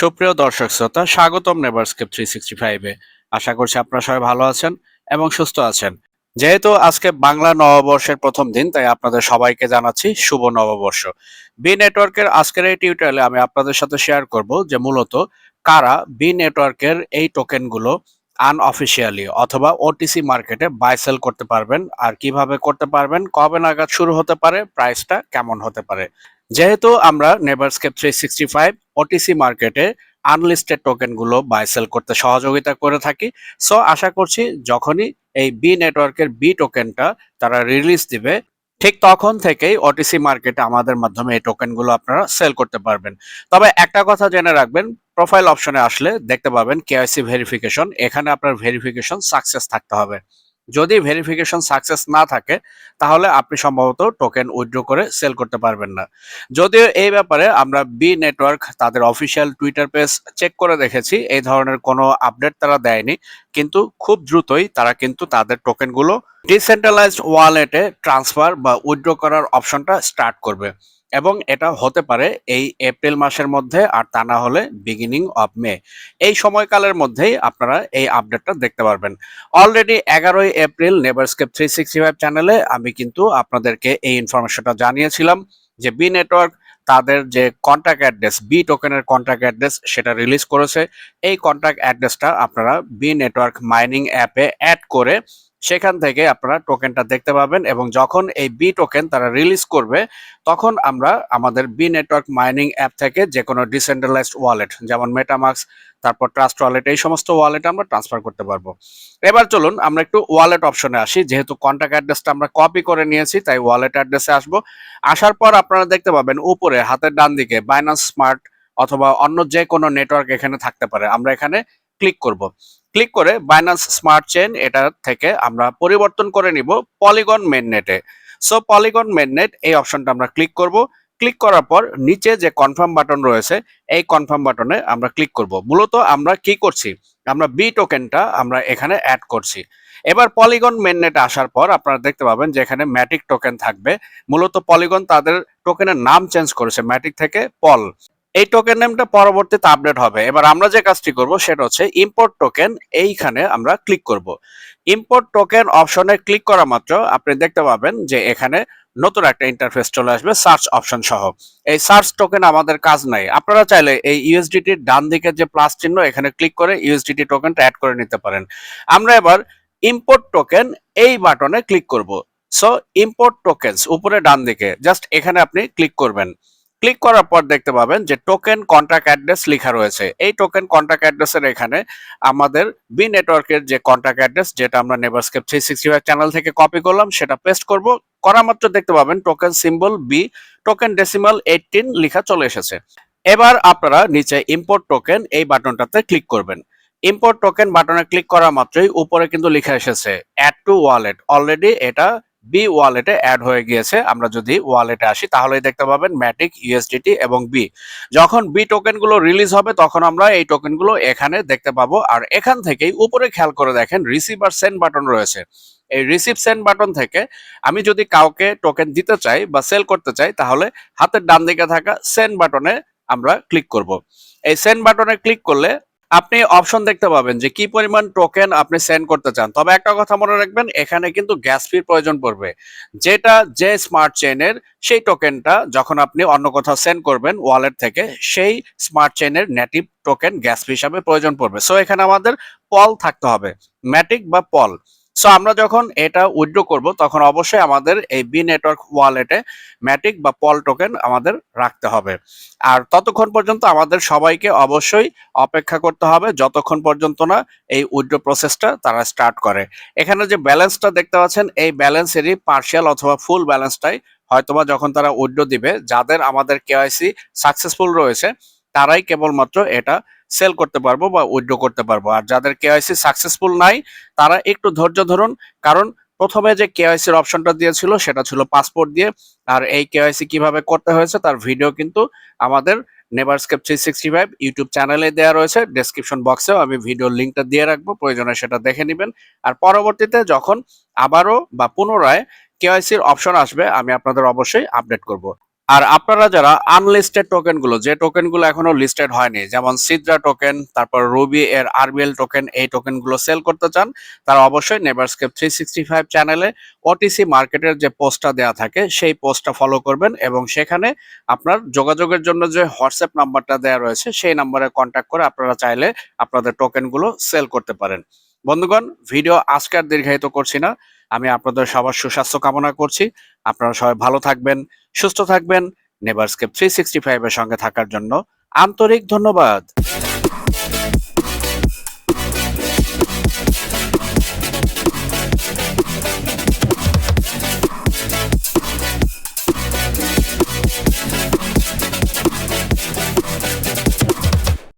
সুপ্রিয় দর্শক শ্রোতা, স্বাগতম নেভারস্কেপ থ্রি সিক্সটি ফাইভে আশা করছি আপনারা সবাই ভালো আছেন এবং সুস্থ আছেন। যেহেতু আজকে বাংলা নববর্ষের প্রথম দিন, তাই আপনাদের সবাইকে জানাচ্ছি শুভ নববর্ষ। বি নেটওয়ার্কের আজকের এই টিউটোরিয়ালে আমি আপনাদের সাথে শেয়ার করব যে মূলত কারা বি নেটওয়ার্কের এই টোকেনগুলো আনঅফিসিয়ালি অথবা ওটিসি মার্কেটে বাই সেল করতে পারবেন আর কীভাবে করতে পারবেন, কবে নাগাদ শুরু হতে পারে প্রাইসটা কেমন হতে পারে। যেহেতু আমরা Neverscape three sixty five OTC মার্কেটে আনলিস্টেড টোকেনগুলো বাই সেল করতে সহযোগিতা করে থাকি। সো আশা করছি যখনই এই বি নেটওয়ার্কের বি টোকেনটা তারা রিলিজ দিবে, ঠিক তখন থেকেই ওটিসি মার্কেটে আমাদের মাধ্যমে এই টোকেনগুলো আপনারা সেল করতে পারবেন। তবে একটা কথা জেনে রাখবেন প্রোফাইল অপশনে আসলে দেখতে পাবেন কেআইসি ভেরিফিকেশন এখানে আপনার ভেরিফিকেশন সাকসেস থাকতে হবে। যদি ভেরিফিকেশন সাকসেস না থাকে, তাহলে আপনি সম্ভবত টোকেন উইথড্র করে সেল করতে পারবেন না। যদিও এই ব্যাপারে আমরা বি নেটওয়ার্ক তাদের অফিসিয়াল টুইটার পেজ চেক করে দেখেছি, এই ধরনের কোনো আপডেট তারা দেয়নি। কিন্তু খুব দ্রুতই তারা কিন্তু তাদের টোকেনগুলো ডিসেন্ট্রালাইজড ওয়ালেটে ট্রান্সফার বা উইথড্র করার অপশনটা স্টার্ট করবে। এবং এটা হতে পারে এই এপ্রিল মাসের মধ্যে, আর তা না হলে বিগিনিং অফ মে এই সময়কালের মধ্যেই আপনারা এই আপডেটটা দেখতে পারবেন। অলরেডি এগারোই April Neverscape three sixty five চ্যানেলে আমি কিন্তু আপনাদেরকে এই ইনফরমেশনটা জানিয়েছিলাম যে বি নেটওয়ার্ক তাদের যে কন্ট্যাক্ট অ্যাড্রেস বি টোকেনের কন্ট্যাক্ট অ্যাড্রেস সেটা রিলিজ করেছে। এই কন্ট্যাক্ট অ্যাড্রেসটা আপনারা বি নেটওয়ার্ক মাইনিং অ্যাপে অ্যাড করে সেখান থেকে আপনারা টোকেনটা দেখতে পাবেন এবং যখন এই বি টোকেন তারা রিলিজ করবে, তখন আমরা আমাদের বি নেটওয়ার্ক মাইনিং অ্যাপ থেকে যে কোনো ডিসেন্ট্রালাইজড ওয়ালেট যেমন মেটামাক্স তারপর ট্রাস্ট ওয়ালেট এই সমস্ত ওয়ালেট আমরা ট্রান্সফার করতে পারব। এবার চলুন আমরা একটু ওয়ালেট অপশনে আসি। যেহেতু কন্ট্যাক্ট অ্যাড্রেসটা আমরা কপি করে নিয়েছি, তাই ওয়ালেট অ্যাড্রেসে আসব। আসার পর আপনারা দেখতে পাবেন উপরে, হাতের ডান দিকে বাইনান্স স্মার্ট অথবা অন্য যে কোনো নেটওয়ার্ক এখানে থাকতে পারে। আমরা এখানে ক্লিক করব। ক্লিক করে বাইনান্স স্মার্ট চেন এটা থেকে আমরা পরিবর্তন করে নিব পলিগন মেননেটে সো পলিগন মেননেট এই অপশনটা আমরা ক্লিক করব। ক্লিক করার পর নিচে যে কনফার্ম বাটন রয়েছে, এই কনফার্ম বাটনে আমরা ক্লিক করব। মূলত আমরা কি করছি? আমরা বি টোকেনটা আমরা এখানে অ্যাড করছি। এবার পলিগন মেননেট আসার পর আপনারা দেখতে পাবেন যে এখানে ম্যাটিক টোকেন থাকবে। মূলত পলিগন তাদের টোকেনের নাম চেঞ্জ করেছে ম্যাটিক থেকে পল এই টোকেন নেমটা পরবর্তীতে আপডেট হবে। এবার আমরা যে কাজটি করব সেটা হচ্ছে ইম্পোর্ট টোকেন এইখানে আমরা ক্লিক করব। ইম্পোর্ট টোকেন অপশনে ক্লিক করা মাত্র আপনি দেখতে পাবেন যে এখানে নতুন একটা ইন্টারফেস চলে আসবে সার্চ অপশন সহ। এই সার্চ টোকেন আমাদের কাজ নাই। আপনারা চাইলে এই ইউএসডিটির ডান দিকের যে প্লাস চিহ্ন, এখানে ক্লিক করে ইউএসডিটি টোকেনটা অ্যাড করে নিতে পারেন। আমরা এবার ইম্পোর্ট টোকেন এই বাটনে ক্লিক করব। সো ইম্পোর্ট টোকেনস উপরে ডান দিকে জাস্ট এখানে আপনি ক্লিক করবেন। ক্লিক করার পর দেখতে পাবেন যে টোকেন কন্ট্যাক্ট অ্যাড্রেস লেখা রয়েছে। এই টোকেন কন্ট্যাক্ট অ্যাড্রেসের এখানে আমাদের বি নেটওয়ার্কের যে কন্ট্যাক্ট অ্যাড্রেস যেটা আমরা Neverscape three sixty five channel থেকে কপি করলাম, সেটা পেস্ট করব। করা মাত্র দেখতে পাবেন token symbol B token decimal eighteen লেখা চলে এসেছে। এবার আপনারা নিচে ইম্পোর্ট টোকেন এই বাটনটাতে ক্লিক করবেন। ইম্পোর্ট টোকেন বাটনে ক্লিক করা মাত্রই উপরে কিন্তু লেখা এসেছে অ্যাড টু ওয়ালেট অলরেডি এটা বি ওয়ালেটে অ্যাড হয়ে গিয়েছে। আমরা যদি ওয়ালেটে আসি তাহলে দেখতে পাবেন ম্যাটিক ইউএসডিটি এবং বি যখন বি টোকেনগুলো রিলিজ হবে, তখন আমরা এই টোকেনগুলো এখানে দেখতে পাবো। আর এখান থেকেই উপরে খেয়াল করে দেখেন রিসিভ আর সেন্ড বাটন রয়েছে। এই রিসিভ সেন্ড বাটন থেকে আমি যদি কাউকে টোকেন দিতে চাই বা সেল করতে চাই, তাহলে হাতের ডান দিকে থাকা সেন্ড বাটনে আমরা ক্লিক করব। এই সেন্ড বাটনে ক্লিক করলে আপনি অপশন দেখতে পাবেন যে কি পরিমাণ টোকেন আপনি সেন্ড করতে চান। তবে একটা কথা মনে রাখবেন, এখানে কিন্তু গ্যাস ফির প্রয়োজন পড়বে। যেটা যে স্মার্ট চেইনের সেই টোকেনটা যখন আপনি অন্য কোথাও সেন্ড করবেন ওয়ালেট থেকে, সেই স্মার্ট চেইনের নেটিভ টোকেন গ্যাস ফি হিসাবে প্রয়োজন পড়বে। সো এখানে আমাদের পল থাকতে হবে। ম্যাটিক বা পল সো আমরা যখন এটা উইথড্র করব, তখন অবশ্যই আমাদের এই বি নেটওয়ার্ক ওয়ালেটে ম্যাটিক বা পল টোকেন আমাদের রাখতে হবে। আর ততক্ষণ পর্যন্ত আমাদের সবাইকে অবশ্যই অপেক্ষা করতে হবে, যতক্ষণ পর্যন্ত না এই উইথড্র প্রসেসটা তারা স্টার্ট করে। এখানে যে ব্যালেন্সটা দেখতে পাচ্ছেন, এই ব্যালেন্সেরই পার্শিয়াল অথবা ফুল ব্যালেন্সটাই হয়তোবা যখন তারা উইথড্র দিবে, যাদের আমাদের কেওয়াইসি সাকসেসফুল রয়েছে, তারাই কেবলমাত্র এটা সেল করতে পারব বা উইথড্র করতে পারব। আর যাদের কেওয়াইসি সাকসেসফুল নাই, তারা একটু ধৈর্য ধরুন, কারণ প্রথমে যে কেওয়াইসির অপশনটা দিয়েছিল, সেটা ছিল পাসপোর্ট দিয়ে। আর এই কেওয়াইসি কীভাবে করতে হয়েছে, তার ভিডিও কিন্তু আমাদের Neverscape three sixty five YouTube চ্যানেলে দেওয়া রয়েছে ডেসক্রিপশন বক্সেও আমি ভিডিওর লিঙ্কটা দিয়ে রাখব, প্রয়োজনে সেটা দেখে নেবেন। আর পরবর্তীতে যখন আবারও বা পুনরায় কেওয়াইসির অপশন আসবে, আমি আপনাদের অবশ্যই আপডেট করব। আর আপনারা যারা আনলিস্টেড টোকেনগুলো যে টোকেনগুলো এখনও লিস্টেড হয়নি, যেমন সিদ্রা টোকেন তারপর রুবি এর আরবিএল টোকেন এই টোকেনগুলো সেল করতে চান, তারা অবশ্যই নেভারস্কেপ থ্রি সিক্সটি ফাইভ চ্যানেলে ওটিসি মার্কেটের যে পোস্টটা দেওয়া থাকে, সেই পোস্টটা ফলো করবেন এবং সেখানে আপনার যোগাযোগের জন্য যে হোয়াটসঅ্যাপ নাম্বারটা দেওয়া রয়েছে, সেই নাম্বারে কন্ট্যাক্ট করে আপনারা চাইলে আপনাদের টোকেনগুলো সেল করতে পারেন। বন্ধুগণ, ভিডিও আজকে আর দীর্ঘায়িত করছি না। আমি আপনাদের সবার সুস্বাস্থ্য কামনা করছি। আপনারা সবাই ভালো থাকবেন, সুস্থ থাকবেন। নেভারস্কেপ থ্রি সিক্সটি ফাইভের সঙ্গে থাকার জন্য আন্তরিক ধন্যবাদ।